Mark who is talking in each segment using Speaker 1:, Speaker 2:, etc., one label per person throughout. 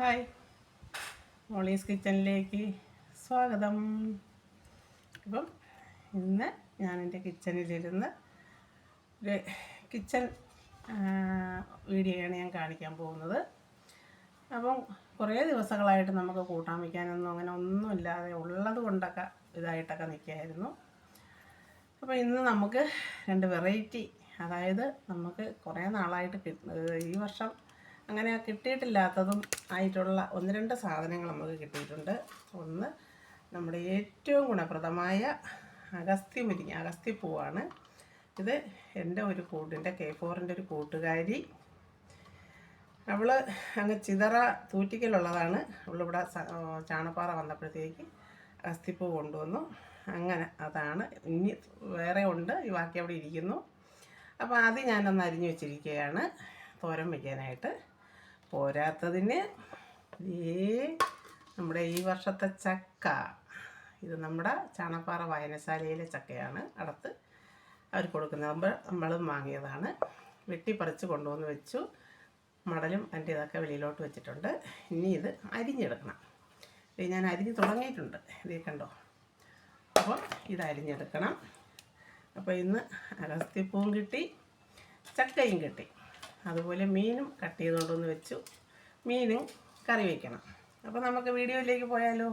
Speaker 1: Hi. Molly's കിച്ചണിലേക്ക് സ്വാഗതം. അപ്പം ഇന്ന് ഞാൻ എന്റെ കിച്ചണിലിരുന്ന് ഒരു കിച്ചൺ വീഡിയോയാണ് ഞാൻ കാണിക്കാൻ പോകുന്നത്. അപ്പം കുറേ ദിവസങ്ങളായിട്ട് നമുക്ക് കൂട്ടാൻ വയ്ക്കാനൊന്നും അങ്ങനെ ഒന്നുമില്ലാതെ ഉള്ളത് കൊണ്ടൊക്കെ ഇതായിട്ടൊക്കെ നിൽക്കുകയായിരുന്നു. അപ്പോൾ ഇന്ന് നമുക്ക് രണ്ട് വെറൈറ്റി അതായത് നമുക്ക് കുറേ നാളായിട്ട് ഈ വർഷം അങ്ങനെ കിട്ടിയിട്ടില്ലാത്തതും ആയിട്ടുള്ള ഒന്ന് രണ്ട് സാധനങ്ങൾ നമുക്ക് കിട്ടിയിട്ടുണ്ട്. ഒന്ന് നമ്മുടെ ഏറ്റവും ഗുണപ്രദമായ അഗസ്ത്യ മുരിങ്ങ അഗസ്ത്യപ്പൂവാണ് ഇത് എന്റെ ഒരു കൂട്ടിന്റെ കെ ഫോറിന്റെ ഒരു കൂട്ടുകാരി. അവൾ അങ്ങ് ചിതറ തൂറ്റിക്കലുള്ളതാണ്. അവളിവിടെ ചാണപ്പാറ വന്നപ്പോഴത്തേക്ക് അഗസ്തിപ്പൂ കൊണ്ടുവന്നു. അങ്ങനെ അതാണ്. ഇനി വേറെ ഉണ്ട് ഈ ബാക്കി അവിടെ ഇരിക്കുന്നു. അപ്പോൾ ആദ്യം ഞാനൊന്ന് അരിഞ്ഞു വെച്ചിരിക്കുകയാണ് തോരൻ വയ്ക്കാനായിട്ട്. പോരാത്തതിന് ഈ നമ്മുടെ ഈ വർഷത്തെ ചക്ക. ഇത് നമ്മുടെ ചാണപ്പാറ വായനശാലയിലെ ചക്കയാണ്. അടുത്ത് അവർ കൊടുക്കുന്നത്. നമ്മൾ നമ്മളും വാങ്ങിയതാണ്. വെട്ടിപ്പറിച്ച് കൊണ്ടുവന്ന് വെച്ചു. മടലും അതിന്റെ ഇതൊക്കെ വെളിയിലോട്ട് വെച്ചിട്ടുണ്ട്. ഇനി ഇത് അരിഞ്ഞെടുക്കണം. ഇത് ഞാൻ അരിഞ്ഞ് തുടങ്ങിയിട്ടുണ്ട്. ഇത് കണ്ടോ? അപ്പോൾ ഇത് അരിഞ്ഞെടുക്കണം. അപ്പോൾ ഇന്ന് അഗസ്ത്യപ്പൂവും കിട്ടി ചക്കയും കിട്ടി. അതുപോലെ മീനും കട്ട് ചെയ്തുകൊണ്ടൊന്ന് വെച്ചു. മീനും കറി വയ്ക്കണം അപ്പോൾ നമുക്ക് വീഡിയോയിലേക്ക് പോയാലോ?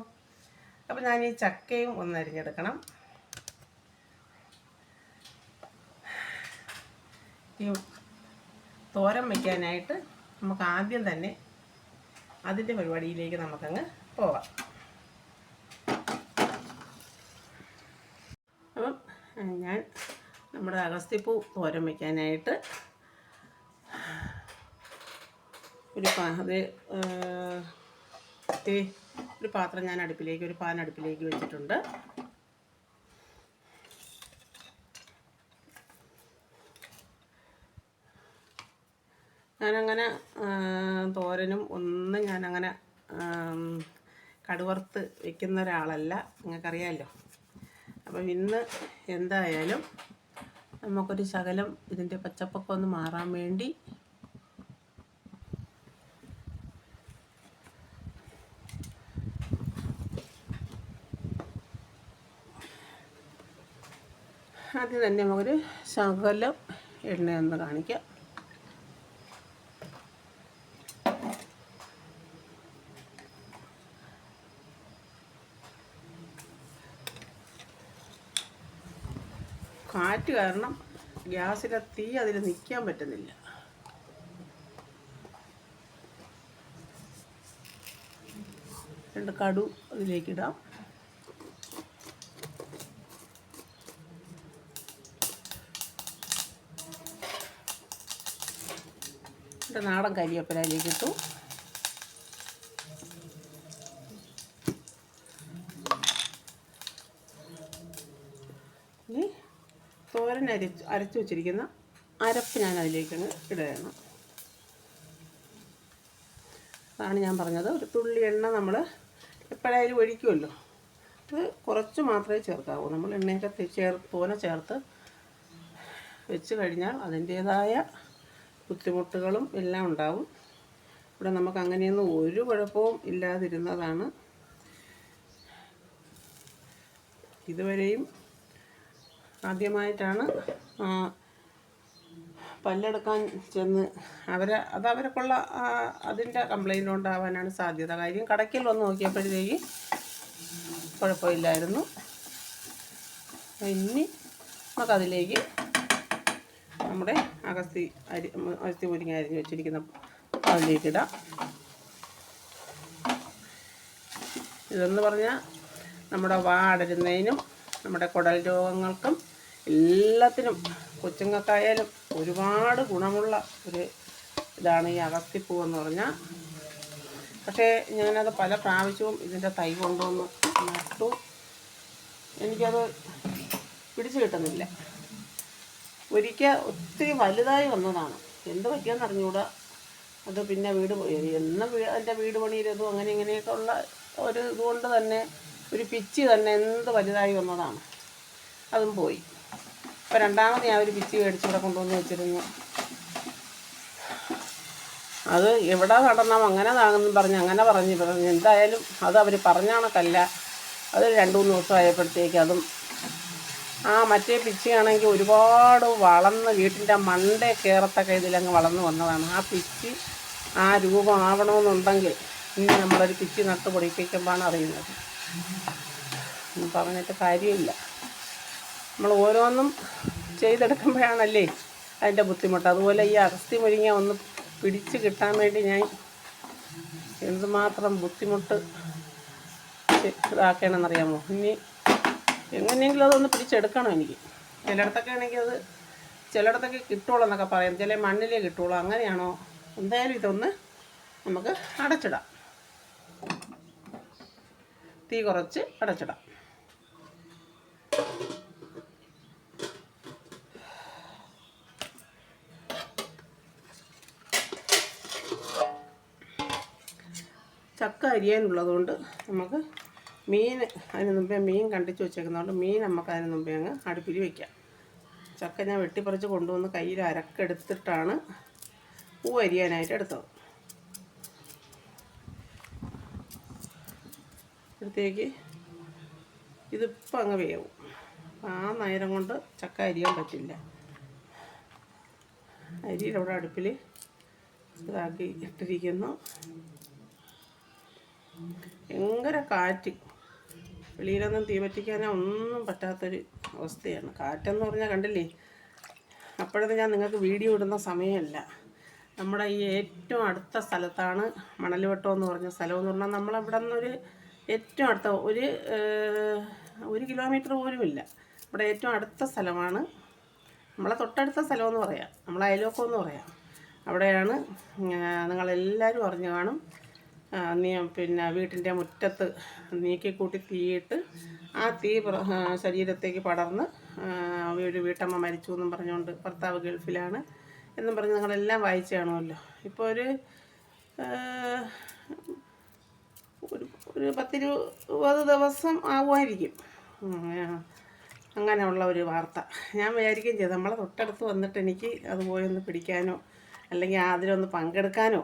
Speaker 1: അപ്പോൾ ഞാൻ ഈ ചക്കയും ഒന്ന് അരിഞ്ഞെടുക്കണം. ഈ തോരൻ വയ്ക്കാനായിട്ട് നമുക്ക് ആദ്യം തന്നെ അതിന്റെ പരിപാടിയിലേക്ക് നമുക്കങ്ങ് പോവാം. അപ്പം ഞാൻ നമ്മുടെ അഗസ്തിപ്പൂ തോരം വയ്ക്കാനായിട്ട് ഒരു പാ അത് ഒരു പാത്രം ഞാൻ അടുപ്പിലേക്ക് ഒരു പാൻ അടുപ്പിലേക്ക് വെച്ചിട്ടുണ്ട്. ഞാനങ്ങനെ തോരനും ഒന്നും ഞാനങ്ങനെ കടുവറുത്ത് വെക്കുന്ന ഒരാളല്ല. നിങ്ങൾക്കറിയാമല്ലോ അപ്പം ഇന്ന് എന്തായാലും നമുക്കൊരു ശകലം ഇതിന്റെ പച്ചപ്പൊക്കെ ഒന്ന് മാറാൻ വേണ്ടി ആദ്യം തന്നെ നമുക്കൊരു ശകലം എണ്ണയൊന്ന് കാണിക്കാം. കാറ്റ് കാരണം ഗ്യാസിലെ തീ അതിൽ നിൽക്കാൻ പറ്റുന്നില്ല. രണ്ട് കടു അതിലേക്ക് രണ്ട് നാടൻ കരിവേപ്പില അതിലേക്ക് ഇട്ടു. ഇനി തോരൻ അരച്ച് അരച്ച് വെച്ചിരിക്കുന്ന അരപ്പ് ഞാൻ അതിലേക്കങ്ങ് ഇടുകയാണ്. അതാണ് ഞാൻ പറഞ്ഞത്. ഒരു തുള്ളി എണ്ണ നമ്മൾ എപ്പോഴായാലും ഒഴിക്കുമല്ലോ. അത് കുറച്ച് മാത്രമേ ചേർക്കാവൂ. നമ്മൾ എണ്ണയൊക്കെ ചേർ തോനെ ചേർത്ത് വെച്ച് കഴിഞ്ഞാൽ അതിന്റേതായ ബുദ്ധിമുട്ടുകളും എല്ലാം ഉണ്ടാവും. ഇവിടെ നമുക്ക് അങ്ങനെയൊന്നും ഒരു കുഴപ്പവും ഇല്ലാതിരുന്നതാണ്. ഇതുവരെയും ആദ്യമായിട്ടാണ് പല്ലെടുക്കാൻ ചെന്ന് അവരെ അത് അവർക്കുള്ള അതിന്റെ കംപ്ലൈന്റ് ഉണ്ടാവാനാണ് സാധ്യത. കാര്യം കടയ്ക്കൽ വന്ന് നോക്കിയപ്പോഴത്തേക്ക് കുഴപ്പമില്ലായിരുന്നു. ഇനി നമുക്കതിലേക്ക് നമ്മുടെ അഗസ്തി അരി അഗസ്തി മുരിങ്ങ അരിഞ്ഞ് വെച്ചിരിക്കുന്ന അതിലേക്കിട ഇതെന്ന് പറഞ്ഞാൽ നമ്മുടെ വാടരുന്നതിനും നമ്മുടെ കുടൽ രോഗങ്ങൾക്കും എല്ലാത്തിനും കൊച്ചുങ്ങൾക്കായാലും ഒരുപാട് ഗുണമുള്ള ഒരു ഇതാണ് ഈ അഗസ്തിപ്പൂ എന്ന് പറഞ്ഞാൽ പക്ഷേ ഞാനത് പല പ്രാവശ്യവും ഇതിന്റെ തൈ കൊണ്ടുവന്ന് നട്ടു. എനിക്കത് പിടിച്ചു കിട്ടുന്നില്ല. ഒരിക്കൽ ഒത്തിരി വലുതായി വന്നതാണ്. എന്ത് പറ്റിയെന്ന് അറിഞ്ഞുകൂടാ അത് പിന്നെ വീട് എന്നും എന്റെ വീട് പണിയിലതും അങ്ങനെ ഇങ്ങനെയൊക്കെ ഉള്ള ഒരു ഇതുകൊണ്ട് തന്നെ ഒരു പിച്ചി തന്നെ എന്ത് വലുതായി വന്നതാണ്. അതും പോയി. അപ്പോൾ രണ്ടാമത് ഞാൻ ഒരു പിച്ചി മേടിച്ച് ഇവിടെ കൊണ്ടുവന്ന് വെച്ചിരുന്നു. അത് എവിടെ നടണം അങ്ങനെ നാണെന്ന് പറഞ്ഞ് അങ്ങനെ പറഞ്ഞ് പറഞ്ഞ്. എന്തായാലും അത് അവർ പറഞ്ഞ കണക്കല്ല. അത് രണ്ട് മൂന്ന് ദിവസം ആയപ്പോഴത്തേക്ക് അതും ആ മറ്റേ പിച്ചിയാണെങ്കിൽ ഒരുപാട് വളർന്ന് വീട്ടിന്റെ മണ്ടേ കയറത്തക്ക ഇതിലങ്ങ് വളർന്നു വന്നതാണ്. ആ പിച്ചി ആ രൂപം ആവണമെന്നുണ്ടെങ്കിൽ ഇനി നമ്മളൊരു പിച്ചി നട്ട് പൊടിപ്പിക്കുമ്പോഴാണ് അറിയുന്നത്. പറഞ്ഞിട്ട് കാര്യമില്ല. നമ്മൾ ഓരോന്നും ചെയ്തെടുക്കുമ്പോഴാണല്ലേ അതിന്റെ ബുദ്ധിമുട്ട്. അതുപോലെ ഈ അഗസ്തി മുരിങ്ങ ഒന്ന് പിടിച്ച് കിട്ടാൻ വേണ്ടി ഞാൻ എന്തുമാത്രം ബുദ്ധിമുട്ട് ഇതാക്കണമെന്നറിയാമോ? ഇനി എങ്ങനെയെങ്കിലും അതൊന്ന് പിടിച്ചെടുക്കണം എനിക്ക്. ചിലയിടത്തൊക്കെ ആണെങ്കിൽ അത് ചിലയിടത്തൊക്കെ കിട്ടുള്ളൂ എന്നൊക്കെ പറയാം. ചില മണ്ണിലേ കിട്ടുള്ളൂ. അങ്ങനെയാണോ? എന്തായാലും ഇതൊന്ന് നമുക്ക് അടച്ചിടാം. തീ കുറച്ച് അടച്ചിടാം. ചക്ക അരിയാനുള്ളതുകൊണ്ട് നമുക്ക് മീൻ അതിന് മുമ്പേ മീൻ കണ്ടിച്ച് വെച്ചേക്കുന്നതുകൊണ്ട് മീൻ നമുക്ക് അതിന് മുമ്പേ അങ്ങ് അടുപ്പിൽ വയ്ക്കാം ചക്ക ഞാൻ വെട്ടിപ്പറിച്ച് കൊണ്ടുവന്ന് കയ്യിൽ അരക്കെടുത്തിട്ടാണ് പൂ അരിയാനായിട്ട് എടുത്തത്. അപ്പോഴത്തേക്ക് ഇതിപ്പോൾ അങ്ങ് വേവും. ആ നേരം കൊണ്ട് ചക്ക അരിയാൻ പറ്റില്ല. അരി ഇവിടെ അടുപ്പിൽ ഇതാക്കി ഇട്ടിരിക്കുന്നു. ഭയങ്കര കാറ്റ്. വെളിയിലൊന്നും തീ പറ്റിക്കാനോ ഒന്നും പറ്റാത്തൊരു അവസ്ഥയാണ്. കാറ്റെന്ന് പറഞ്ഞാൽ കണ്ടില്ലേ? അപ്പോഴത് ഞാൻ നിങ്ങൾക്ക് വീഡിയോ ഇടുന്ന സമയമല്ല. നമ്മുടെ ഈ ഏറ്റവും അടുത്ത സ്ഥലത്താണ് മണൽവട്ടം എന്ന് പറഞ്ഞ സ്ഥലം എന്ന് പറഞ്ഞാൽ നമ്മളിവിടെ നിന്നൊരു ഏറ്റവും അടുത്ത ഒരു ഒരു കിലോമീറ്റർ പോലും ഇല്ല ഇവിടെ ഏറ്റവും അടുത്ത സ്ഥലമാണ്. നമ്മളെ തൊട്ടടുത്ത സ്ഥലമെന്ന് പറയാം. നമ്മളെ അയലോക്കം എന്ന് പറയാം. അവിടെയാണ് നിങ്ങളെല്ലാവരും അറിഞ്ഞു കാണും. നീ പിന്നെ വീട്ടിന്റെ മുറ്റത്ത് നീക്കിക്കൂട്ടി തീയിട്ട് ആ തീ ശരീരത്തേക്ക് പടർന്ന് ഒരു വീട്ടമ്മ മരിച്ചു എന്നും പറഞ്ഞുകൊണ്ട് ഭർത്താവ് ഗൾഫിലാണ് എന്നും പറഞ്ഞ് നിങ്ങളെല്ലാം വായിച്ചു കാണുമല്ലോ. ഇപ്പോൾ ഒരു ഒരു പത്തിരുപത് ദിവസം ആവുമായിരിക്കും. അങ്ങനെയുള്ള ഒരു വാർത്ത. ഞാൻ വിചാരിക്കുകയും ചെയ്തു നമ്മളെ തൊട്ടടുത്ത് വന്നിട്ട് എനിക്ക് അത് പോയൊന്ന് പിടിക്കാനോ അല്ലെങ്കിൽ അതിലൊന്ന് പങ്കെടുക്കാനോ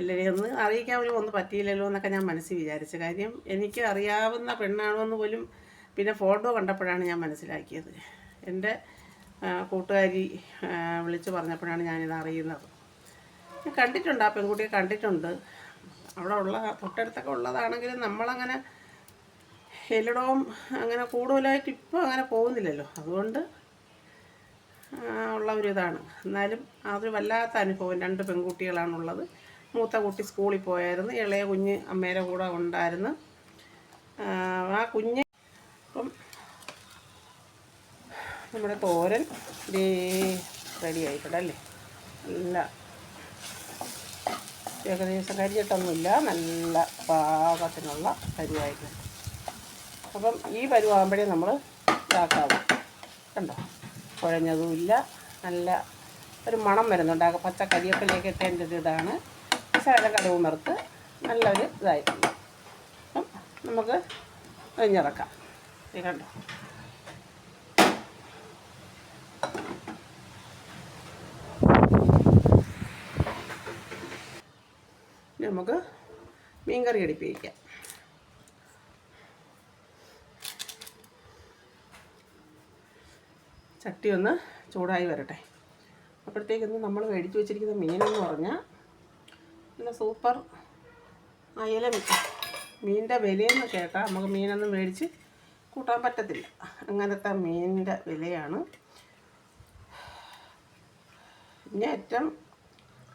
Speaker 1: എല്ലാവരെയും ഒന്ന് അറിയിക്കാൻ പോലും ഒന്നും പറ്റിയില്ലല്ലോ എന്നൊക്കെ ഞാൻ മനസ്സിൽ വിചാരിച്ച. കാര്യം എനിക്ക് അറിയാവുന്ന പെണ്ണാണോ എന്ന് പോലും പിന്നെ ഫോട്ടോ കണ്ടപ്പോഴാണ് ഞാൻ മനസ്സിലാക്കിയത്. എന്റെ കൂട്ടുകാരി വിളിച്ച് പറഞ്ഞപ്പോഴാണ് ഞാനിത് അറിയുന്നത്. ഞാൻ കണ്ടിട്ടുണ്ട് ആ പെൺകുട്ടിയെ കണ്ടിട്ടുണ്ട്. അവിടെ ഉള്ള തൊട്ടടുത്തൊക്കെ ഉള്ളതാണെങ്കിലും നമ്മളങ്ങനെ എല്ലടവും അങ്ങനെ കൂടുതലായിട്ട് ഇപ്പോൾ അങ്ങനെ പോകുന്നില്ലല്ലോ. അതുകൊണ്ട് ഉള്ള ഒരു ഇതാണ്. എന്നാലും അതൊരു വല്ലാത്ത അനുഭവം. രണ്ട് പെൺകുട്ടികളാണുള്ളത്. മൂത്ത കുട്ടി സ്കൂളിൽ പോയായിരുന്നു. ഇളയ കുഞ്ഞ് അമ്മയുടെ കൂടെ ഉണ്ടായിരുന്നു. ആ, കുഞ്ഞ് അപ്പം നമ്മുടെ തോരൻ റെഡി ആയിക്കോട്ടെ അല്ലേ? നല്ല ഏകദേശം കരിയിട്ടൊന്നുമില്ല നല്ല പാകത്തിനുള്ള കരുവായിട്ടുണ്ട് അപ്പം ഈ പരുവാകുമ്പോഴേ നമ്മൾ ഇതാക്കാവും. കണ്ടോ? കുഴഞ്ഞതുമില്ല. നല്ല ഒരു മണം വരുന്നുണ്ട്. പച്ച കരിയപ്പിലേക്ക് ഇട്ടതിന്റെ ഇതാണ്. ശകലം കടവും വറുത്ത് നല്ലൊരു ഇതായിട്ടുണ്ട്. അപ്പം നമുക്ക് കഴിഞ്ഞിറക്കാം ഇത് കണ്ടോ? നമുക്ക് മീൻകറി അടുപ്പിക്കാം. ചട്ടി ഒന്ന് ചൂടായി വരട്ടെ. അപ്പോഴത്തേക്കൊന്ന് നമ്മൾ മേടിച്ചു വെച്ചിരിക്കുന്ന മീനെന്ന് പറഞ്ഞാൽ നല്ല സൂപ്പർ. അയല മീൻ മീനിന്റെ വിലയെന്ന് കേട്ടാൽ നമുക്ക് മീനൊന്നും മേടിച്ച് കൂട്ടാൻ പറ്റത്തില്ല. അങ്ങനത്തെ മീനിന്റെ വിലയാണ്. ഇനി ഏറ്റവും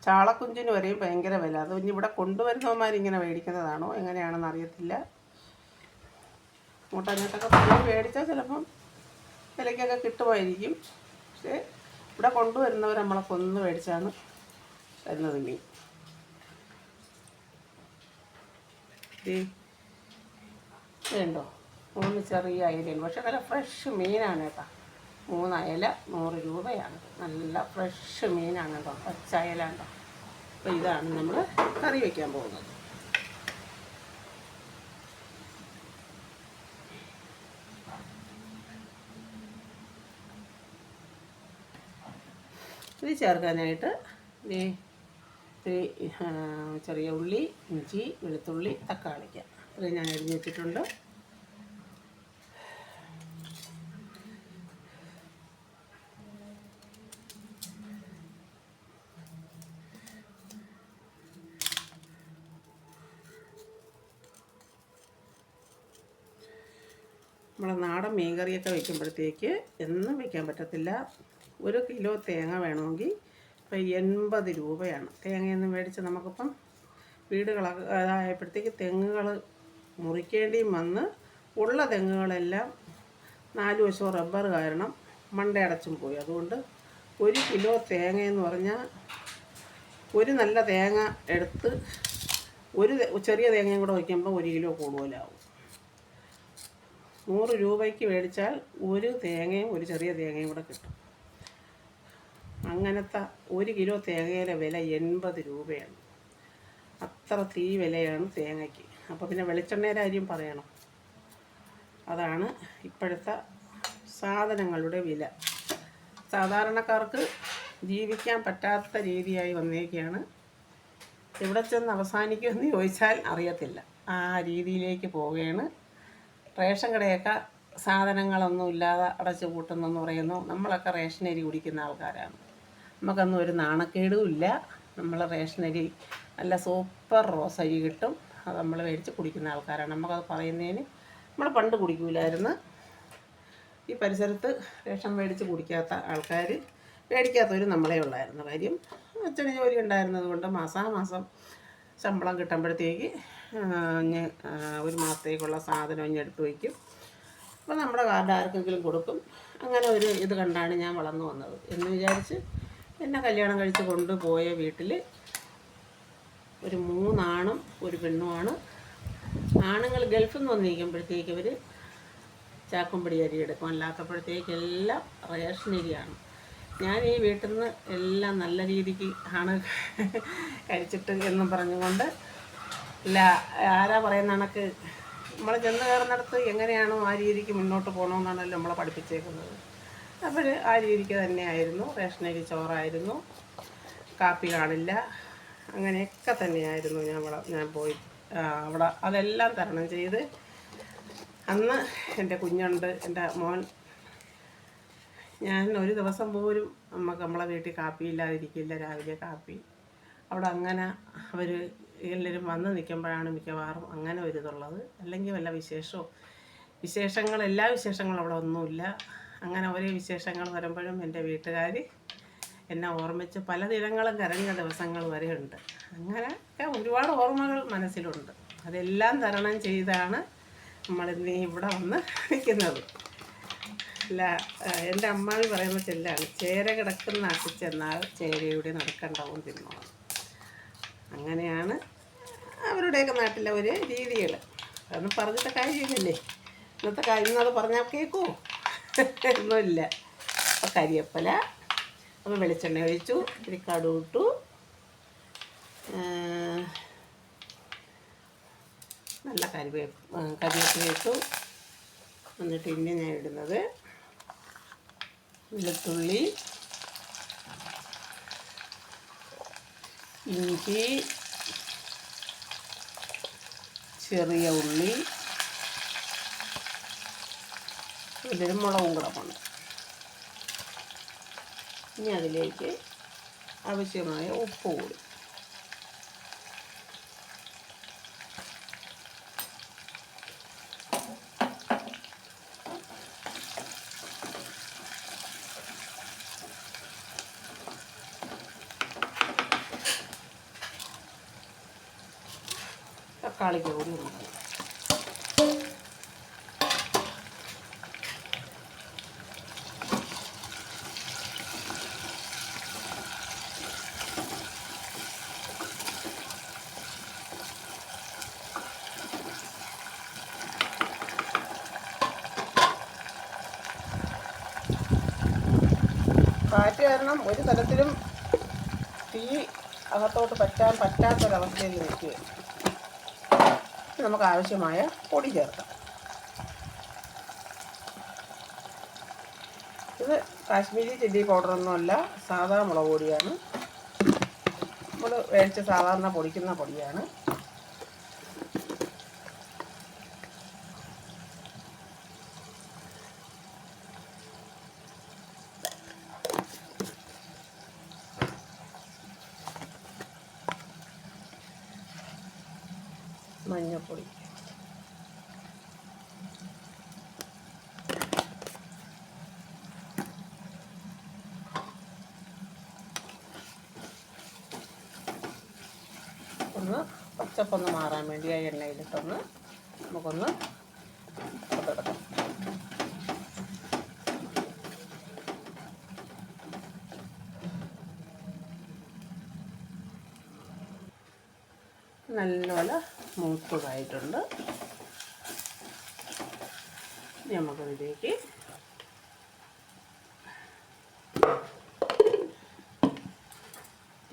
Speaker 1: ചാളക്കുഞ്ചിന് വരെയും ഭയങ്കര വില. അത് ഇനി ഇവിടെ കൊണ്ടുവരുന്നവന്മാർ ഇങ്ങനെ മേടിക്കുന്നതാണോ എങ്ങനെയാണെന്ന് അറിയത്തില്ല. മൂട്ടഞ്ഞിട്ടൊക്കെ പോയി മേടിച്ചാൽ ചിലപ്പം വിലയ്ക്കൊക്കെ കിട്ടുമായിരിക്കും. പക്ഷേ ഇവിടെ കൊണ്ടുവരുന്നവർ നമ്മളെ കൊന്ന് മേടിച്ചാണ് തരുന്നത് മീൻ. ദേ, ഇതുണ്ടോ? മൂന്ന് ചെറിയ അയിലയാണ് പക്ഷെ നല്ല ഫ്രഷ് മീനാണ് കേട്ടോ. മൂന്ന് അയല നൂറ് രൂപയാണ്. നല്ല ഫ്രഷ് മീനാണ് കേട്ടോ. പച്ച അയല കേട്ടോ. അപ്പോൾ ഇതാണ് നമ്മൾ കറി വയ്ക്കാൻ പോകുന്നത്. ഇത് ചേർക്കാനായിട്ട് ഈ ഇത്തിരി ചെറിയ ഉള്ളി ഇഞ്ചി വെളുത്തുള്ളി തക്കാളിക്ക ഇത്രയും ഞാൻ എഴുതി വെച്ചിട്ടുണ്ട്. നമ്മളെ നാടൻ മീൻകറിയൊക്കെ വെക്കുമ്പോഴത്തേക്ക് എന്നും വെക്കാൻ പറ്റത്തില്ല. ഒരു കിലോ തേങ്ങ വേണമെങ്കിൽ ഇപ്പം എൺപത് രൂപയാണ്. തേങ്ങയൊന്നും മേടിച്ച് നമുക്കിപ്പം വീടുകളൊക്കെ ഇതായപ്പോഴത്തേക്ക് തെങ്ങുകൾ മുറിക്കേണ്ടിയും വന്ന് ഉള്ള തെങ്ങുകളെല്ലാം നാല് വശവും റബ്ബർ കാരണം മണ്ടയടച്ചും പോയി. അതുകൊണ്ട് ഒരു കിലോ തേങ്ങ എന്ന് പറഞ്ഞാൽ ഒരു നല്ല തേങ്ങ എടുത്ത് ഒരു ചെറിയ തേങ്ങയും കൂടെ വയ്ക്കുമ്പോൾ ഒരു കിലോ കൂടുതലാവും. നൂറ് രൂപയ്ക്ക് മേടിച്ചാൽ ഒരു തേങ്ങയും ഒരു ചെറിയ തേങ്ങയും കൂടെ കിട്ടും. അങ്ങനത്തെ ഒരു കിലോ തേങ്ങയുടെ വില എൺപത് രൂപയാണ്. അത്ര തീ വിലയാണ് തേങ്ങയ്ക്ക്. അപ്പോൾ പിന്നെ വെളിച്ചെണ്ണയുടെ കാര്യം പറയണം. അതാണ് ഇപ്പോഴത്തെ സാധനങ്ങളുടെ വില. സാധാരണക്കാർക്ക് ജീവിക്കാൻ പറ്റാത്ത രീതിയായി വന്നേക്കാണ്. എവിടെ ചെന്ന് അവസാനിക്കുമെന്ന് ചോദിച്ചാൽ അറിയത്തില്ല. ആ രീതിയിലേക്ക് പോവുകയാണ്. റേഷൻ കടയൊക്കെ സാധനങ്ങളൊന്നും ഇല്ലാതെ അടച്ചു പൂട്ടുന്നെന്ന് പറയുന്നു. നമ്മളൊക്കെ റേഷനരി കുടിക്കുന്ന ആൾക്കാരാണ്. നമുക്കൊന്നും ഒരു നാണക്കേടും ഇല്ല. നമ്മൾ റേഷനരി നല്ല സൂപ്പർ റോസ് കിട്ടും. അത് നമ്മൾ മേടിച്ച് കുടിക്കുന്ന ആൾക്കാരാണ്. നമുക്കത് പറയുന്നതിന് നമ്മൾ പണ്ട് കുടിക്കൂലായിരുന്നു. ഈ പരിസരത്ത് റേഷൻ മേടിച്ച് കുടിക്കാത്ത ആൾക്കാർ മേടിക്കാത്തവർ നമ്മളെ ഉള്ളായിരുന്നു കാര്യം. അച്ഛന് ജോലി ഉണ്ടായിരുന്നത് കൊണ്ട് മാസാമാസം ശമ്പളം കിട്ടുമ്പോഴത്തേക്ക് ഒരു മാസത്തേക്കുള്ള സാധനം ഇഞ്ഞ് എടുത്ത് വയ്ക്കും. അപ്പോൾ നമ്മുടെ കാർഡ് ആർക്കെങ്കിലും കൊടുക്കും. അങ്ങനെ ഒരു ഇത് കണ്ടാണ് ഞാൻ വളർന്നു വന്നത് എന്ന് വിചാരിച്ച് എന്നെ കല്യാണം കഴിച്ച് കൊണ്ടുപോയ വീട്ടിൽ ഒരു മൂന്നാണും ഒരു പെണ്ണുമാണ്. ആണുങ്ങൾ ഗൾഫിൽ നിന്ന് വന്നിരിക്കുമ്പോഴത്തേക്ക് അവർ ചാക്കുംപടി അരി എടുക്കും. അല്ലാത്തപ്പോഴത്തേക്ക് എല്ലാം റേഷൻ അരിയാണ്. ഞാൻ ഈ വീട്ടിൽ നിന്ന് എല്ലാം നല്ല രീതിക്ക് ആണ് കഴിച്ചിട്ട് എന്നും പറഞ്ഞുകൊണ്ട് ഇല്ല ആരാ പറയുന്ന കണക്ക്? നമ്മൾ ചെന്ന് കയറുന്നിടത്ത് എങ്ങനെയാണോ ആ രീതിക്ക് മുന്നോട്ട് പോകണമെന്നാണല്ലോ നമ്മളെ പഠിപ്പിച്ചേക്കുന്നത്. അപ്പോൾ ആ രീതിക്ക് തന്നെയായിരുന്നു. റേഷനരി ചോറായിരുന്നു. കാപ്പി കാണില്ല. അങ്ങനെയൊക്കെ തന്നെയായിരുന്നു ഞാൻ അവിടെ ഞാൻ പോയി അവിടെ അതെല്ലാം തരണം ചെയ്ത് അന്ന് എന്റെ കുഞ്ഞുണ്ട് എന്റെ മോൻ. ഞാൻ ഒരു ദിവസം പോലും നമുക്ക് നമ്മളെ വീട്ടിൽ കാപ്പി ഇല്ലാതിരിക്കില്ല രാവിലെ കാപ്പി. അവിടെ അങ്ങനെ അവർ എല്ലാവരും വന്ന് നിൽക്കുമ്പോഴാണ് മിക്കവാറും അങ്ങനെ ഒരു ഇതുള്ളത്. അല്ലെങ്കിൽ വല്ല വിശേഷമോ വിശേഷങ്ങൾ എല്ലാ വിശേഷങ്ങളും അവിടെ ഒന്നുമില്ല. അങ്ങനെ ഓരോ വിശേഷങ്ങൾ വരുമ്പോഴും എന്റെ വീട്ടുകാർ എന്നെ ഓർമ്മിച്ച് പല ദിനങ്ങളും കരഞ്ഞ ദിവസങ്ങൾ വരെ ഉണ്ട് അങ്ങനെയൊക്കെ ഒരുപാട് ഓർമ്മകൾ മനസ്സിലുണ്ട്. അതെല്ലാം തരണം ചെയ്താണ് നമ്മൾ ഇനി ഇവിടെ വന്ന് നിൽക്കുന്നത്. അല്ല എന്റെ അമ്മാവി പറയുന്ന ചെല്ലാണ് ചേര കിടക്കുന്ന നാട്ടിൽ ചേരയുടെ നടക്കണ്ടാവും തിന്നോളും. അങ്ങനെയാണ് അവരുടെയൊക്കെ നാട്ടിലെ ഒരു രീതികൾ അതൊന്നും പറഞ്ഞിട്ട് കാര്യമില്ലല്ലേ? ഇന്നത്തെ കാര്യം അത് പറഞ്ഞാൽ കേൾക്കൂ ഒന്നുമില്ല. അപ്പോൾ കരിയപ്പല അപ്പോൾ വെളിച്ചെണ്ണ ഒഴിച്ചു ഇത്തിരി കടു ഇട്ടു. നല്ല കരിവേ കരിവേപ്പില ഇട്ടു. എന്നിട്ട് ഇനി ഞാൻ ഇടുന്നത് വെളുത്തുള്ളി ഇഞ്ചി ചെറിയ ഉള്ളി ഇതിൽ മുളകും കൂടെ കൊണ്ട് ഇനി അതിലേക്ക് ആവശ്യമായ ഉപ്പ് കൂടി. തക്കാളിക്ക് കൂടി ഉണ്ട് കാറ്റ് കാരണം ഒരു തരത്തിലും തീ അകത്തോട്ട് പറ്റാൻ പറ്റാത്തൊരവസ്ഥയിൽ നിൽക്കുക നമുക്ക് ആവശ്യമായ പൊടി ചേർക്കാം. ഇത് കാശ്മീരി ചില്ലി പൗഡറൊന്നുമല്ല സാധാ മുളക് പൊടിയാണ്. നമ്മൾ മേടിച്ച് സാധാരണ പൊടിക്കുന്ന പൊടിയാണ്. മഞ്ഞൾപ്പൊടി ഒന്ന് പച്ചപ്പൊന്ന് മാറാൻ വേണ്ടി ആ എണ്ണയിലിട്ടൊന്ന് നമുക്കൊന്ന് വറുത്തെടുക്കാം നല്ലപോലെ മൂത്തതായിട്ടുണ്ട് നമുക്കതിലേക്ക്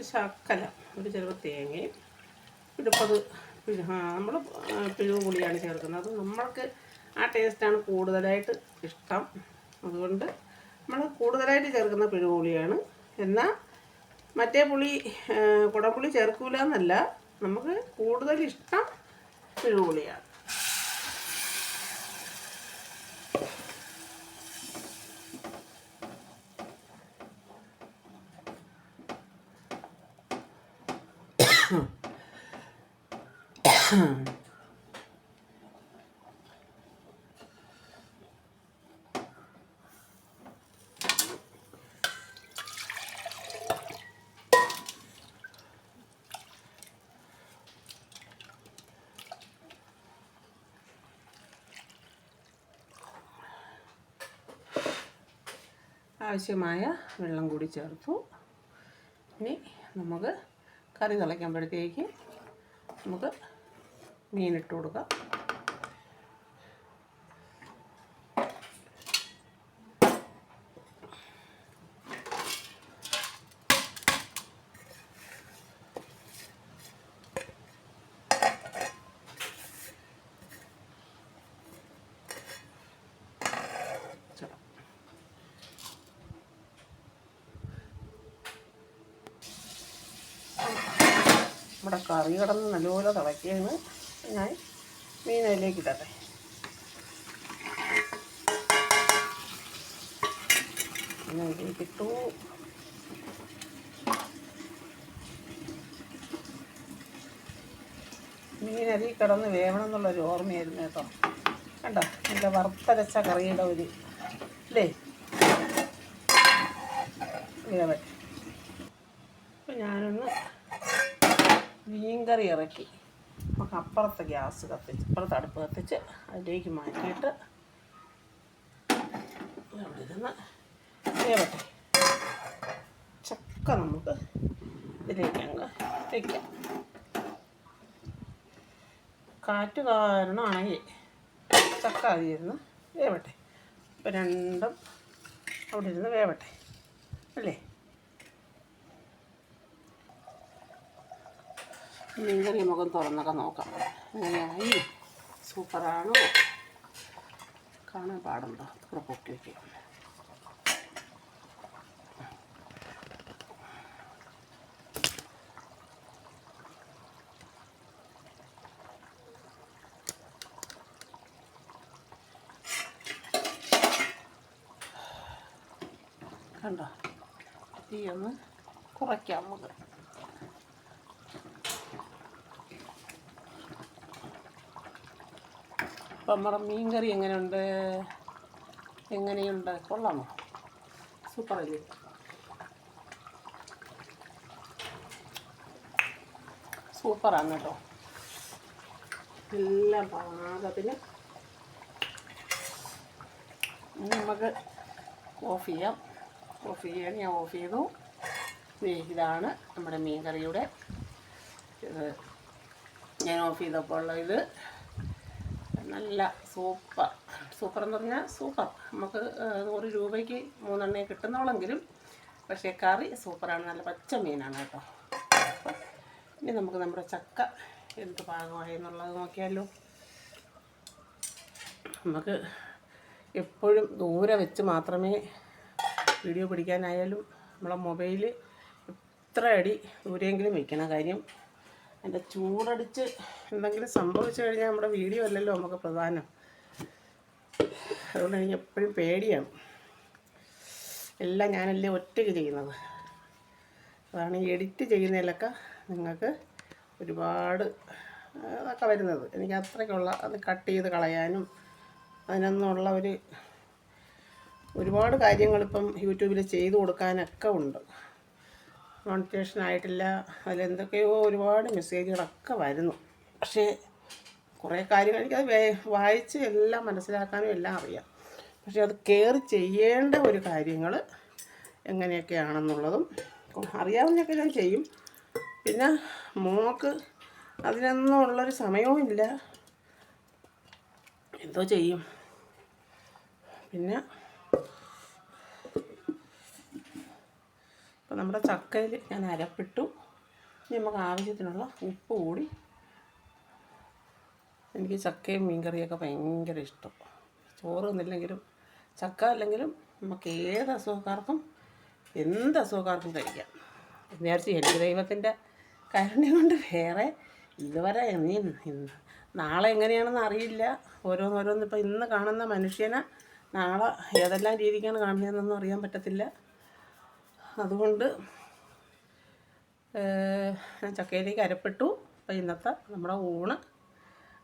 Speaker 1: ശർക്കര ഒരു ചെറുപ്പ തേങ്ങയും പിടിപ്പത് നമ്മൾ പിഴുവ് പുളിയാണ് ചേർക്കുന്നത്. നമ്മൾക്ക് ആ ടേസ്റ്റാണ് കൂടുതലായിട്ട് ഇഷ്ടം. അതുകൊണ്ട് നമ്മൾ കൂടുതലായിട്ട് ചേർക്കുന്ന പിഴുവ് പുളിയാണ് എന്നാൽ മറ്റേ പുളി കുടംപുളി ചേർക്കൂല എന്നല്ല നമുക്ക് കൂടുതൽ ഇഷ്ടം പിഴുവ് പുളിയാണ് ആവശ്യമായ വെള്ളം കൂടി ചേർത്തു. ഇനി നമുക്ക് കറി തിളയ്ക്കുമ്പോഴത്തേക്ക് നമുക്ക് മീനിട്ട് കൊടുക്കാം. നമ്മുടെ കറി കിടന്ന് നല്ലപോലെ തിളക്കിയാണ് ഞാൻ മീൻ അതിലേക്ക് ഇടട്ടെ. മീൻ അതിലേക്ക് ഇട്ടു. മീൻ കിടന്ന് വേവണം എന്നുള്ളൊരു ഓർമ്മയായിരുന്നു കേട്ടോ. കണ്ടോ? എന്റെ വറുത്തരച്ച കറിയുടെ ഒരു അല്ലേ വേവട്ടെ അപ്പം ഞാനൊന്ന് മീൻകറി ഇറക്കി. നമുക്ക് അപ്പുറത്തെ ഗ്യാസ് കത്തിച്ച് അപ്പുറത്തെ അടുപ്പ് കത്തിച്ച് അതിലേക്ക് മാറ്റിയിട്ട് അവിടെ ഇരുന്ന് വേവട്ടെ. ചക്ക നമുക്ക് ഇതിലേക്ക് അങ്ങ് വയ്ക്കാം കാറ്റ് കാരണമാണെങ്കിൽ ചക്ക അതിരുന്ന് വേവട്ടെ. ഇപ്പം രണ്ടും അവിടെ ഇരുന്ന് വേവട്ടെ. അല്ലേ? മീൻകറി മുഖം തുറന്നൊക്കെ നോക്കാം. അങ്ങനെയായി സൂപ്പറാണോ? കാണാൻ പാടുണ്ടോ? ഇവിടെ പൊക്കി വയ്ക്കും കണ്ടോ? തീ കുറയ്ക്കാം നമുക്ക്. അപ്പം നമ്മുടെ മീൻ കറി എങ്ങനെയുണ്ട്? എങ്ങനെയുണ്ട്? കൊള്ളാമോ? സൂപ്പറല്ലേ സൂപ്പറാണ് കേട്ടോ. എല്ലാം പാകത്തിന് ഇനി നമുക്ക് ഓഫ് ചെയ്യാം. ഓഫ് ചെയ്യാൻ ഞാൻ ഓഫ് ചെയ്തു. ഇതാണ് നമ്മുടെ മീൻ കറിയുടെ ഇത്. ഞാൻ ഓഫ് ചെയ്തപ്പോൾ ഉള്ള ഇത്. നല്ല സൂപ്പർ. സൂപ്പർ എന്ന് പറഞ്ഞാൽ സൂപ്പർ. നമുക്ക് നൂറ് രൂപയ്ക്ക് മൂന്നെണ്ണേ കിട്ടുന്നോളെങ്കിലും പക്ഷേ കറി സൂപ്പറാണ്. നല്ല പച്ച മീനാണ് കേട്ടോ. ഇനി നമുക്ക് നമ്മുടെ ചക്ക എന്ത് പാകമായി എന്നുള്ളത് നോക്കിയാലോ. നമുക്ക് എപ്പോഴും ദൂരെ വെച്ച് മാത്രമേ വീഡിയോ പിടിക്കാനായാലും നമ്മളെ മൊബൈൽ ഇത്ര അടി ദൂരെയെങ്കിലും വയ്ക്കണം കാര്യം എന്റെ ചൂടടിച്ച് എന്തെങ്കിലും സംഭവിച്ചു കഴിഞ്ഞാൽ നമ്മുടെ വീഡിയോ അല്ലല്ലോ നമുക്ക് പ്രധാനം. അതുകൊണ്ട് എനിക്ക് എപ്പോഴും പേടിയാണ്. എല്ലാം ഞാനല്ലേ ഒറ്റയ്ക്ക് ചെയ്യുന്നത്. അതാണ് ഈ എഡിറ്റ് ചെയ്യുന്നതിലൊക്കെ നിങ്ങൾക്ക് ഒരുപാട് അതൊക്കെ വരുന്നത്. എനിക്ക് അത്രയ്ക്കുള്ള അത് കട്ട് ചെയ്ത് കളയാനും അതിനൊന്നുള്ള ഒരു ഒരുപാട് കാര്യങ്ങളിപ്പം യൂട്യൂബിൽ ചെയ്തു കൊടുക്കാനൊക്കെ ഉണ്ട്. മോണിറ്റേഷൻ ആയിട്ടില്ല. അതിലെന്തൊക്കെയോ ഒരുപാട് മെസ്സേജുകളൊക്കെ വരുന്നു. പക്ഷേ കുറേ കാര്യങ്ങൾ എനിക്കത് വായിച്ച് എല്ലാം മനസ്സിലാക്കാനും എല്ലാം അറിയാം. പക്ഷേ അത് കെയർ ചെയ്യേണ്ട ഒരു കാര്യങ്ങൾ എങ്ങനെയൊക്കെയാണെന്നുള്ളതും അറിയാവുന്നൊക്കെ ഞാൻ ചെയ്യും. പിന്നെ മോക്ക് അതിനൊന്നും ഉള്ളൊരു സമയവും ഇല്ല. എന്തോ ചെയ്യും. പിന്നെ ഇപ്പം നമ്മുടെ ചക്കയിൽ ഞാൻ അരപ്പിട്ടു. ഇനി നമുക്ക് ആവശ്യത്തിനുള്ള ഉപ്പ് കൂടി. എനിക്ക് ചക്കയും മീൻകറിയൊക്കെ ഭയങ്കര ഇഷ്ടം. ചോറ് ഒന്നില്ലെങ്കിലും ചക്ക അല്ലെങ്കിലും നമുക്ക് ഏത് അസുഖക്കാർക്കും എന്ത് അസുഖക്കാർക്കും കഴിക്കാം. നേരത്തെ എനിക്ക് ദൈവത്തിന്റെ കരുണ കൊണ്ട് വേറെ ഇതുവരെ നീ നാളെ എങ്ങനെയാണെന്ന് അറിയില്ല. ഓരോന്നോരോന്ന് ഇപ്പം ഇന്ന് കാണുന്ന മനുഷ്യനെ നാളെ ഏതെല്ലാം രീതിക്കാണ് കാണുന്നതെന്നൊന്നും അറിയാൻ പറ്റത്തില്ല. അതുകൊണ്ട് ഞാൻ ചക്കയിലേക്ക് അരപ്പെട്ടു. അപ്പോൾ ഇന്നത്തെ നമ്മുടെ ഊണ്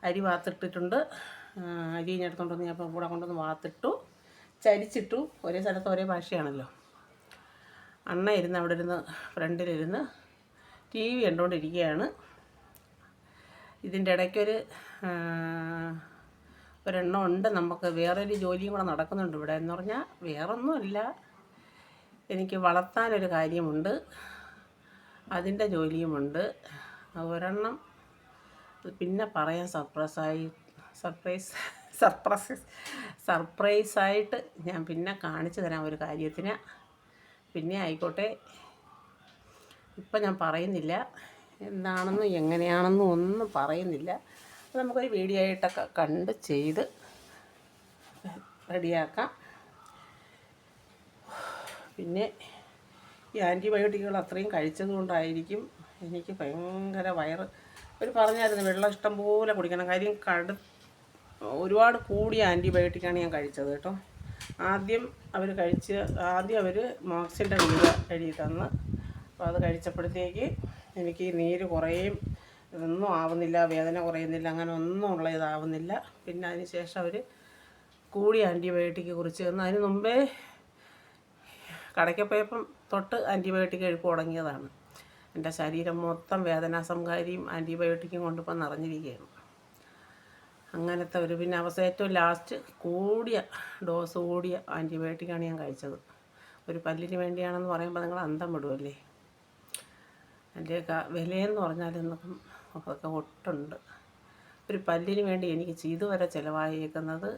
Speaker 1: അരി വാർത്തിട്ടിട്ടുണ്ട്. അരി ഞാൻ വന്ന് ഞാൻ കൂടെ കൊണ്ടുവന്ന് വാർത്തിട്ടു. ചരിച്ചിട്ടു. ഒരേ സ്ഥലത്ത് ഒരേ ഭാഷയാണല്ലോ. അണ്ണ ഇരുന്ന് അവിടെ ഇരുന്ന് ഫ്രണ്ടിലിരുന്ന് ടി വി കണ്ടുകൊണ്ടിരിക്കുകയാണ് ഇതിന്റെ ഇടയ്ക്കൊരു ഒരെണ്ണം ഉണ്ട്. നമുക്ക് വേറൊരു ജോലിയും കൂടെ നടക്കുന്നുണ്ട് ഇവിടെ എന്ന് പറഞ്ഞാൽ വേറൊന്നുമല്ല. എനിക്ക് വളർത്താനൊരു കാര്യമുണ്ട്. അതിന്റെ ജോലിയുമുണ്ട്. ഒരെണ്ണം പിന്നെ പറയാൻ സർപ്രൈസായി സർപ്രൈസ് സർപ്രൈസ് സർപ്രൈസായിട്ട് ഞാൻ പിന്നെ കാണിച്ചു തരാം ഒരു കാര്യത്തിന്. പിന്നെ ആയിക്കോട്ടെ. ഇപ്പം ഞാൻ പറയുന്നില്ല. എന്താണെന്നും എങ്ങനെയാണെന്നും ഒന്നും പറയുന്നില്ല. നമുക്കൊരു വീഡിയോ ആയിട്ടൊക്കെ കണ്ട് ചെയ്ത് റെഡിയാക്കാം. പിന്നെ ഈ ആന്റിബയോട്ടിക്കുകൾ അത്രയും കഴിച്ചത് കൊണ്ടായിരിക്കും എനിക്ക് ഭയങ്കര വയറ് അവർ പറഞ്ഞായിരുന്നു വെള്ളം ഇഷ്ടം പോലെ കുടിക്കണം. കാര്യം കടു ഒരുപാട് കൂടിയ ആന്റിബയോട്ടിക്കാണ് ഞാൻ കഴിച്ചത് കേട്ടോ. ആദ്യം അവർ കഴിച്ച് ആദ്യം അവർ മോക്സിന്റെ ഗുളിക എഴുതി തന്ന്. അപ്പോൾ അത് കഴിച്ചപ്പോഴത്തേക്ക് എനിക്ക് നീര് കുറയും ഇതൊന്നും ആവുന്നില്ല വേദന കുറയുന്നില്ല അങ്ങനെ ഒന്നും ഉള്ള ഇതാവുന്നില്ല പിന്നെ അതിന് ശേഷം അവർ കൂടിയ ആന്റിബയോട്ടിക്ക് കുറിച്ച് തന്നു. അതിന് മുമ്പേ കടയ്ക്ക് പോയപ്പം തൊട്ട് ആന്റിബയോട്ടിക് എഴുപ്പ് തുടങ്ങിയതാണ് എന്റെ ശരീരം മൊത്തം വേദനാസംഹാരിയും ആന്റിബയോട്ടിക്കും കൊണ്ടിപ്പോൾ നിറഞ്ഞിരിക്കുകയാണ്. അങ്ങനത്തെ ഒരു പിന്നെ അവസ്ഥ ഏറ്റവും ലാസ്റ്റ് കൂടിയ ഡോസ് കൂടിയ ആന്റിബയോട്ടിക്കാണ് ഞാൻ കഴിച്ചത്. ഒരു പല്ലിന് വേണ്ടിയാണെന്ന് പറയുമ്പോൾ നിങ്ങൾ അന്തം വിടുമല്ലേ എന്റെ വിലയെന്ന് പറഞ്ഞാൽ ഇന്നപ്പം അതൊക്കെ ഒട്ടുണ്ട്. ഒരു പല്ലിന് വേണ്ടി എനിക്ക് ഇതുവരെ ചിലവായേക്കുന്നത്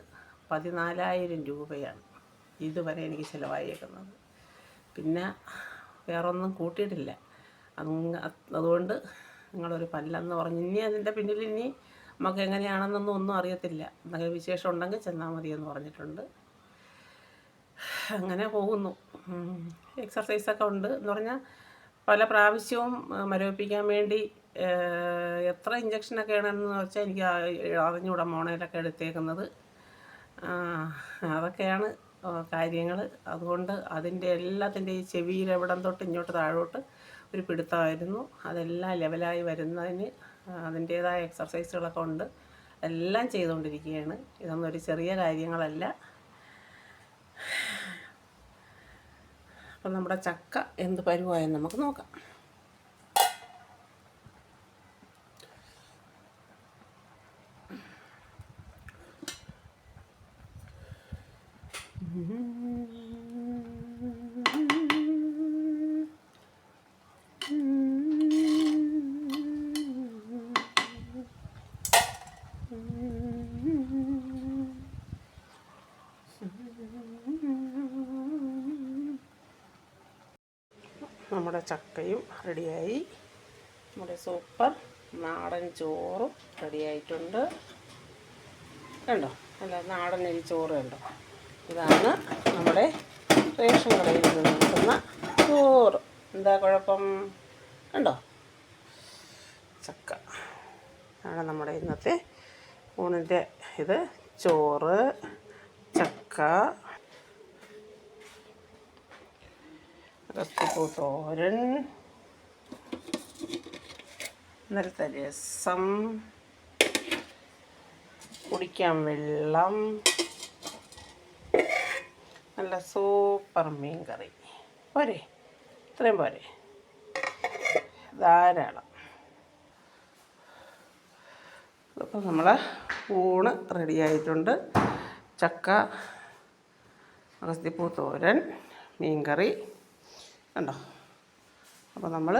Speaker 1: പതിനാലായിരം രൂപയാണ്. ഇതുവരെ എനിക്ക് ചിലവായേക്കുന്നത്. പിന്നെ വേറൊന്നും കൂട്ടിയിട്ടില്ല. അതുകൊണ്ട് നിങ്ങളൊരു പല്ലെന്ന് പറഞ്ഞ്. ഇനി അതിന്റെ പിന്നിൽ ഇനി നമുക്ക് എങ്ങനെയാണെന്നൊന്നും ഒന്നും അറിയത്തില്ല. എന്തെങ്കിലും വിശേഷം ഉണ്ടെങ്കിൽ ചെന്നാൽ മതിയെന്ന് പറഞ്ഞിട്ടുണ്ട്. അങ്ങനെ പോകുന്നു. എക്സർസൈസൊക്കെ ഉണ്ട് എന്ന് പറഞ്ഞാൽ പല പ്രാവശ്യവും മരവിപ്പിക്കാൻ വേണ്ടി എത്ര ഇഞ്ചക്ഷനൊക്കെ ആണെന്ന് വെച്ചാൽ എനിക്ക് അറിഞ്ഞുകൂടാ മോണയിലൊക്കെ എടുത്തേക്കുന്നത്. അതൊക്കെയാണ് കാര്യങ്ങൾ അതുകൊണ്ട് അതിന്റെ എല്ലാത്തിന്റെ ഈ ചെവിയിൽ എവിടം തൊട്ട് ഇങ്ങോട്ട് താഴോട്ട് ഒരു പിടുത്തമായിരുന്നു. അതെല്ലാം ലെവലായി വരുന്നതിന് അതിന്റേതായ എക്സർസൈസുകളൊക്കെ ഉണ്ട്. എല്ലാം ചെയ്തുകൊണ്ടിരിക്കുകയാണ്. ഇതൊന്നും ഒരു ചെറിയ കാര്യങ്ങളല്ല. അപ്പം നമ്മുടെ ചക്ക എന്ത് പരുവായെന്ന് നമുക്ക് നോക്കാം നമ്മുടെ ചക്കയും റെഡിയായി. നമ്മുടെ സൂപ്പർ നാടൻ ചോറും റെഡിയായിട്ടുണ്ട്. കണ്ടോ? അല്ല നാടൻ അരി ചോറ് കണ്ടോ? ഇതാണ് നമ്മുടെ റേഷൻ കടയിൽ നിന്ന് കിട്ടുന്ന ചോറ്. എന്താ കുഴപ്പം? കണ്ടോ? ചക്ക. ആണ് നമ്മുടെ ഇന്നത്തെ ഊണിന്റെ ഇത്. ചോറ് ചക്ക റസ്തിപ്പൂ തോരൻ ഇന്നലത്തെ രസം കുടിക്കാൻ വെള്ളം നല്ല സൂപ്പർ മീൻ കറി. പോരെ? ഇത്രയും പോരെ. ധാരാളം. അപ്പോൾ നമ്മൾ ഊണ് റെഡിയായിട്ടുണ്ട് ചക്ക അഗസ്തിപ്പൂ തോരൻ മീൻകറി കണ്ടോ? അപ്പോൾ നമ്മൾ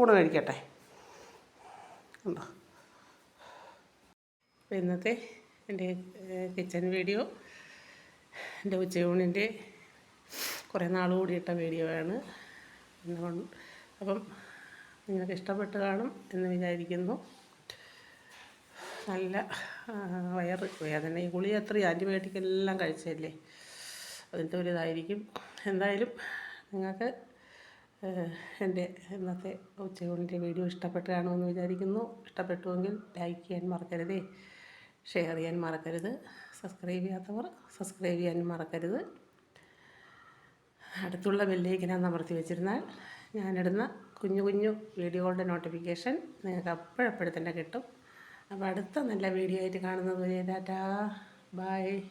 Speaker 1: ഊണ് കഴിക്കട്ടെ. കണ്ടോ അപ്പോൾ ഇന്നത്തെ എന്റെ കിച്ചൺ വീഡിയോ എന്റെ ഉച്ചയൂണിന്റെ കുറേ നാൾ കൂടിയിട്ട വീഡിയോ ആണ്. അപ്പം നിങ്ങൾക്ക് ഇഷ്ടപ്പെട്ട് കാണും എന്ന് വിചാരിക്കുന്നു. നല്ല വയറ് വേദന ഈ ഗുളി അത്ര ആന്റിബയോട്ടിക് എല്ലാം കഴിച്ചതല്ലേ? അതിന്റെ ഒരു ഇതായിരിക്കും എന്തായാലും നിങ്ങൾക്ക് എന്റെ ഇന്നത്തെ ഉച്ചയൂണിന്റെ വീഡിയോ ഇഷ്ടപ്പെട്ട് കാണുമെന്ന് വിചാരിക്കുന്നു. ഇഷ്ടപ്പെട്ടുവെങ്കിൽ ലൈക്ക് ചെയ്യാൻ മറക്കരുതേ. ഷെയർ ചെയ്യാൻ മറക്കരുത്. സബ്സ്ക്രൈബ് ചെയ്യാത്തവർ സബ്സ്ക്രൈബ് ചെയ്യാൻ മറക്കരുത്. അടുത്തുള്ള ബെല്ലേക്കിനെ അമർത്തി വെച്ചിരുന്നാൽ ഞാനിടുന്ന കുഞ്ഞു കുഞ്ഞു വീഡിയോകളുടെ നോട്ടിഫിക്കേഷൻ നിങ്ങൾക്ക് അപ്പോഴപ്പോഴത്തന്നെ കിട്ടും. അപ്പോൾ അടുത്ത നല്ല വീഡിയോ ആയിട്ട് കാണുന്നത് വരെ ടാറ്റാ. ബൈ